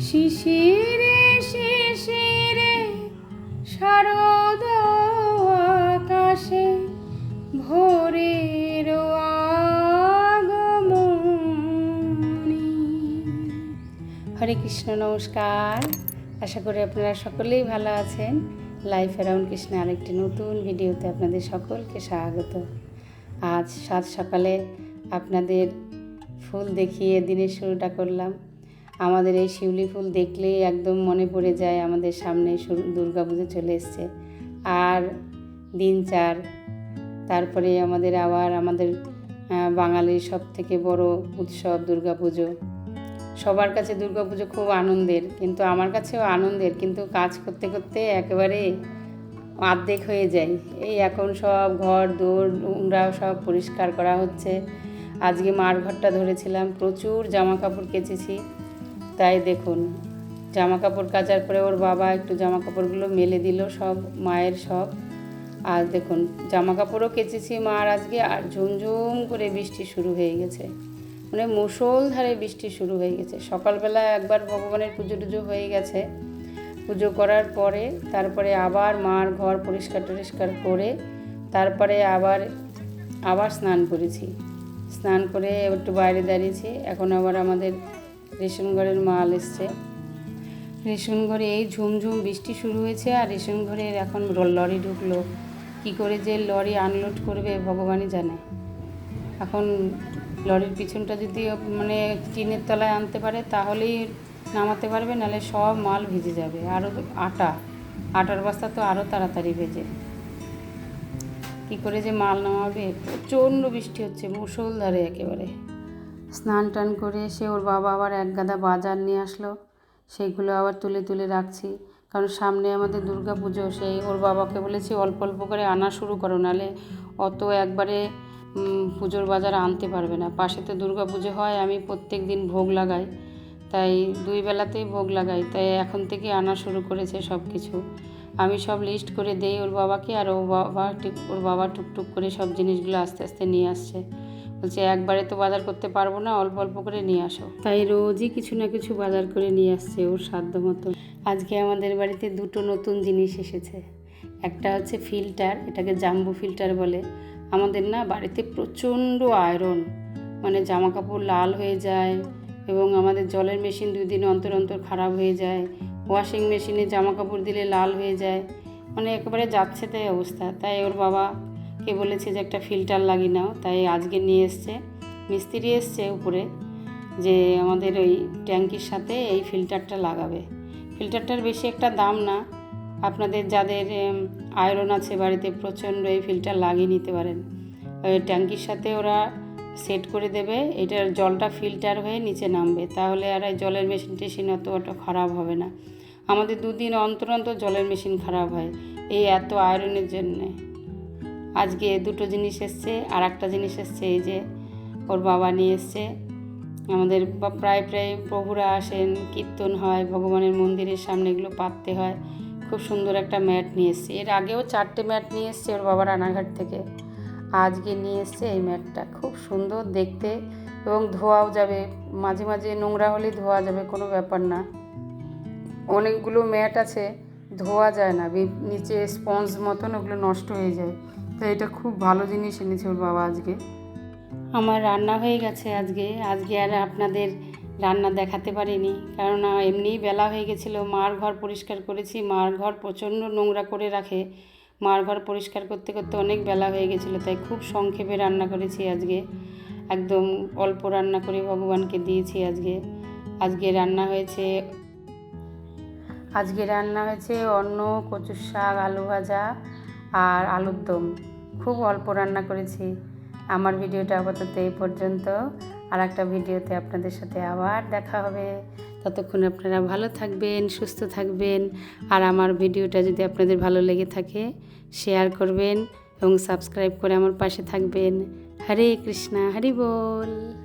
শিশিরে শিশিরে শারদ আকাশে ভোরের হরে কৃষ্ণ, নমস্কার। আশা করি আপনারা সকলেই ভালো আছেন। লাইফ অ্যারাউন্ড কৃষ্ণ আরেকটি নতুন ভিডিওতে আপনাদের সকলকে স্বাগত। আজ সাত সকালে আপনাদের ফুল দেখিয়ে দিনের শুরুটা করলাম। আমাদের এই শিউলি ফুল দেখলেই একদম মনে পড়ে যায় আমাদের সামনে দুর্গা পুজো চলে এসছে। আর দিন চার, তারপরে আমাদের আবার আমাদের বাঙালির সব থেকে বড় উৎসব দুর্গা পুজো। সবার কাছে দুর্গা পুজো খুব আনন্দের, কিন্তু আমার কাছেও আনন্দের, কিন্তু কাজ করতে করতে একেবারে অর্ধেক হয়ে যায়। এই এখন সব ঘর দৌড় নোংরাও সব পরিষ্কার করা হচ্ছে। আজকে মার ঘরটা ধরেছিলাম, প্রচুর জামা কাপড় কেচেছি। তাই দেখুন জামা কাপড় কাচার পরে ওর বাবা একটু জামা কাপড়গুলো মেলে দিল, সব মায়ের সব আর দেখুন জামা কাপড়ও কেচেছি মার আজকে, আর ঝুমঝুম করে বৃষ্টি শুরু হয়ে গেছে। মানে মুষলধারে বৃষ্টি শুরু হয়ে গেছে। সকালবেলা একবার ভগবানের পুজো টুজো হয়ে গেছে। পুজো করার পরে, তারপরে আবার মার ঘর পরিষ্কার টরিষ্কার করে, তারপরে আবার আবার স্নান করেছি। স্নান করে একটু বাইরে দাঁড়িয়েছি। এখন আবার আমাদের রেশন ঘরের মাল এসছে। রেশন ঘরে এই ঝুমঝুম বৃষ্টি শুরু হয়েছে আর রেশন ঘরের এখন লরি ঢুকলো। কি করে যে লরি আনলোড করবে ভগবানই জানে। এখন লরির পিছনটা যদি মানে টিনের তলায় আনতে পারে তাহলেই নামাতে পারবে, নাহলে সব মাল ভিজে যাবে। আরও আটা, আটার বস্তা তো আরও তাড়াতাড়ি ভেজে। কী করে যে মাল নামাবে? প্রচণ্ড বৃষ্টি হচ্ছে, মুষলধারে একেবারে। স্নান টান করে এসে ওর বাবা আবার এক গাদা বাজার নিয়ে আসলো। সেইগুলো আবার তুলে তুলে রাখছি। কারণ সামনে আমাদের দুর্গা পুজো সেই ওর বাবাকে বলেছি অল্প অল্প করে আনা শুরু করো নাহলে অত একবারে পুজোর বাজার আনতে পারবে না। পাশে তো দুর্গা পুজো হয়, আমি প্রত্যেক দিন ভোগ লাগাই। তাই দুই বেলাতেই ভোগ লাগাই। তাই এখন থেকে আনা শুরু করেছে সব কিছু আমি সব লিস্ট করে দেই ওর বাবাকে, আর ও বাবা ওর বাবা টুকটুক করে সব জিনিসগুলো আস্তে আস্তে নিয়ে আসছে। বলছে, একবারে তো বাজার করতে পারব না, অল্প অল্প করে নিয়ে আসো। তাই রোজই কিছু না কিছু বাজার করে নিয়ে আসছে ওর সাধ্য মতো আজকে আমাদের বাড়িতে দুটো নতুন জিনিস এসেছে। একটা হচ্ছে ফিল্টার, এটাকে জাম্বু ফিল্টার বলে। আমাদের না বাড়িতে প্রচণ্ড আয়রন মানে জামা কাপড় লাল হয়ে যায় এবং আমাদের জলের মেশিন দুই দিন অন্তর অন্তর খারাপ হয়ে যায়। ওয়াশিং মেশিনে জামা কাপড় দিলে লাল হয়ে যায়। মানে একেবারে যাচ্ছে তাই অবস্থা। তাই ওর বাবাকে বলেছে যে একটা ফিল্টার লাগিয়ে নাও, তাই আজকে নিয়ে এসছে। মিস্ত্রি এসছে উপরে যে আমাদের ওই ট্যাঙ্কির সাথে এই ফিল্টারটা লাগাবে। ফিল্টারটার বেশি একটা দাম না। আপনাদের যাদের আয়রন আছে বাড়িতে, প্রচণ্ড এই ফিল্টার লাগিয়ে নিতে পারেন। ওই ট্যাঙ্কির সাথে ওরা সেট করে দেবে, এটার জলটা ফিল্টার হয়ে নিচে নামবে। তাহলে আর এই জলের মেশিন টেশিন অত অত খারাপ হবে না। আমাদের দুদিন অন্তর অন্তর জলের মেশিন খারাপ হয়, এই এত আয়রনের জন্যে। আজকে দুটো জিনিস এসছে আর একটা জিনিস এসছে, এই যে ওর বাবা নিয়ে এসছে। আমাদের প্রায় প্রায় প্রভুরা আসেন, কীর্তন হয়, ভগবানের মন্দিরের সামনে এগুলো পাততে হয়। খুব সুন্দর একটা ম্যাট নিয়ে এসছে। এর আগেও চারটে ম্যাট নিয়ে এসছে ওর বাবা রানাঘাট থেকে। আজকে নিয়ে এসছে এই ম্যাটটা। খুব সুন্দর দেখতে এবং ধোয়াও যাবে। মাঝে মাঝে নোংরা হলেই ধোয়া যাবে, কোনো ব্যাপার না। অনেকগুলো ম্যাট আছে, ধোয়া যায় না। নিচে স্পঞ্জ মতন ওগুলো নষ্ট হয়ে যায়। এটা খুব ভালো জিনিস এনেছে ওর বাবা আজকে। আমার রান্না হয়ে গেছে আজকে। আজকে আর আপনাদের রান্না দেখাতে পারিনি। কারণ এমনিই বেলা হয়ে গেছিল। মার ঘর পরিষ্কার করেছি। মার ঘর প্রচণ্ড নোংরা করে রাখে। মার ঘর পরিষ্কার করতে করতে অনেক বেলা হয়ে গেছিল, তাই খুব সংক্ষেপে রান্না করেছি আজকে। একদম অল্প রান্না করে ভগবানকে দিয়েছি আজকে। আজকে রান্না হয়েছে আজকে রান্না হয়েছে অন্ন কচুর শাক, আলু ভাজা আর আলুর দম। খুব অল্প রান্না করেছি। আমার ভিডিওটা আপাতত এই পর্যন্ত। আর একটা ভিডিওতে আপনাদের সাথে আবার দেখা হবে। ততক্ষণ আপনারা ভালো থাকবেন, সুস্থ থাকবেন। আর আমার ভিডিওটা যদি আপনাদের ভালো লেগে থাকে, শেয়ার করবেন এবং সাবস্ক্রাইব করে আমার পাশে থাকবেন। হরে কৃষ্ণা, হরি বল।